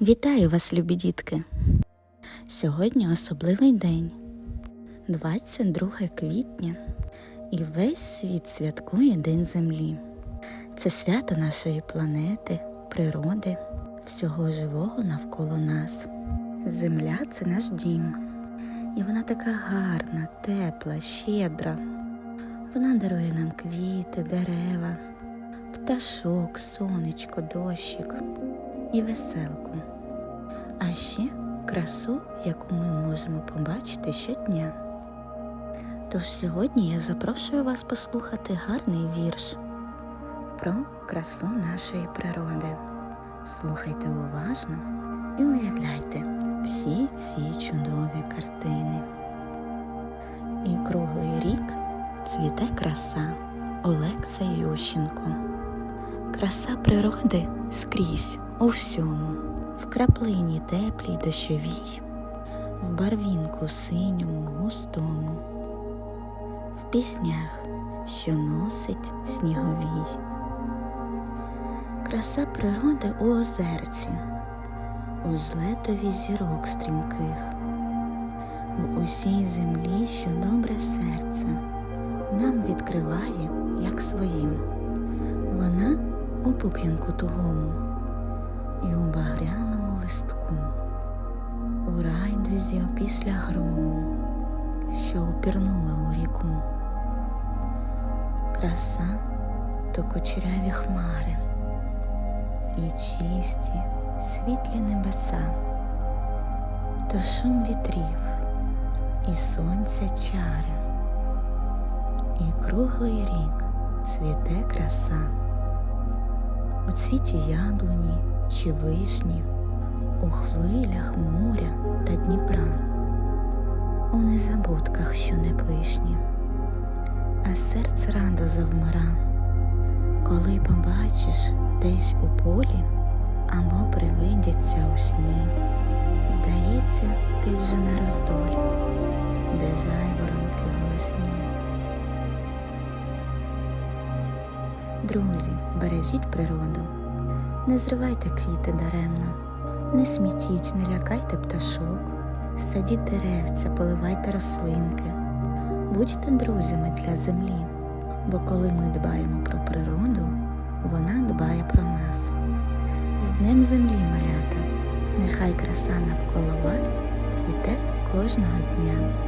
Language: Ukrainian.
Вітаю вас, любі дітки! Сьогодні особливий день 22 квітня, і весь світ святкує День Землі. Це свято нашої планети, природи, всього живого навколо нас. Земля це наш дім, і вона така гарна, тепла, щедра. Вона дарує нам квіти, дерева, пташок, сонечко, дощик і веселку. А ще красу, яку ми можемо побачити щодня. Тож сьогодні я запрошую вас послухати гарний вірш про красу нашої природи. Слухайте уважно і уявляйте всі ці чудові картини. І круглий рік цвіте краса Олекса Ющенко. Краса природи скрізь у всьому, в краплині теплій дощовій, в барвінку синьому густому, в піснях, що носить сніговій. Краса природи у озерці, у злетові зірок стрімких, в усій землі, що добре серце нам відкриває, як своїм. Вона у пуп'янку тугому і у багряному листку, у райдузі опісля грому, що упірнула у ріку. Краса то кучеряві хмари і чисті, світлі небеса, то шум вітрів і сонця чари, і круглий рік цвіте краса. У цвіті яблуні чи вишні, у хвилях моря та Дніпра, у незабудках, що не пишні, а серце радо завмира, коли побачиш десь у полі або привидяться у сні. Здається, ти вже на роздолі, де жайворонки голосні. Друзі, бережіть природу, не зривайте квіти даремно, не смітіть, не лякайте пташок, садіть деревця, поливайте рослинки, будьте друзями для землі, бо коли ми дбаємо про природу, вона дбає про нас. З Днем землі, малята, нехай краса навколо вас цвіте кожного дня.